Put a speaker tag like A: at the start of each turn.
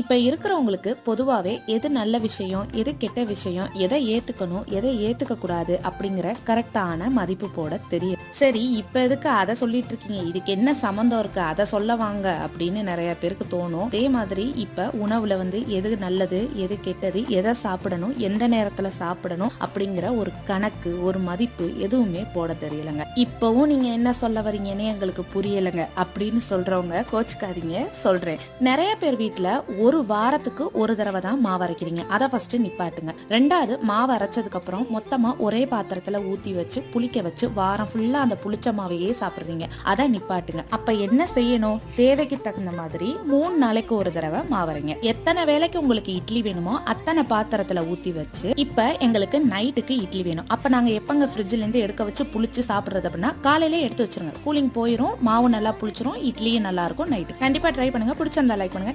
A: இப்போ இருக்கிறவங்களுக்கு பொதுவாகவே எது நல்ல விஷயம் எது கெட்ட விஷயம் எதை ஏற்றுக்கணும் எதை ஏற்றுக்கக்கூடாது அப்படிங்கிற கரெக்டான மதிப்பு போட தெரியும் சரி இப்போ எதுக்கு அதை சொல்லிட்டு இருக்கீங்க? இதுக்கு என்ன சம்மந்தம் இருக்கு? அதை சொல்ல வாங்க அப்படின்னு நிறைய பேருக்கு தோணும். அதே மாதிரி இப்போ உணவுல வந்து எது நல்லது எது கெட்டது எதை சாப்பிடணும் எந்த நேரத்தில் சாப்பிடணும் அப்படிங்கிற ஒரு கணக்கு ஒரு மதிப்பு எதுவுமே போட தெரியலங்க. இப்போவும் நீங்க என்ன சொல்ல வரீங்கன்னு எங்களுக்கு புரியலங்க அப்படின்னு சொல்றவங்க கோச்சுக்காதீங்க. சொல்றேன். நிறைய பேர் வீட்டில் ஒரு வாரத்துக்கு ஒரு தடவை தான் மாவு அரைக்கிறீங்க. அதை ஃபர்ஸ்ட் நிப்பாட்டுங்க. ரெண்டாவது மாவு அரைச்சதுக்கு அப்புறம் மொத்தமா ஒரே பாத்திரத்துல ஊத்தி வச்சு புளிக்க வச்சு வாரம் ஃபுல்லா அந்த புளிச்ச மாவையே சாப்பிடுறீங்க. அதை நிப்பாட்டுங்க. அப்ப என்ன செய்யணும்? தேவைக்கு தகுந்த மாதிரி மூணு நாளைக்கு ஒரு தடவை மாவரைங்க எத்தனை வேளைக்கு உங்களுக்கு இட்லி வேணுமோ அத்தனை பாத்திரத்துல ஊத்தி வச்சு இப்ப எங்களுக்கு நைட்டுக்கு இட்லி வேணும். அப்ப நாங்க எப்பங்க ஃப்ரிட்ஜ்ல இருந்து எடுக்க வச்சு புளிச்சு சாப்பிடுறது அப்படின்னா காலையிலே எடுத்து வச்சிருங்க. கூலிங் போயிரும் மாவு நல்லா புளிச்சிரும் இட்லியும் நல்லா இருக்கும் நைட்டு கண்டிப்பா ட்ரை பண்ணுங்க. பிடிச்சிருந்தா லைக் பண்ணுங்க.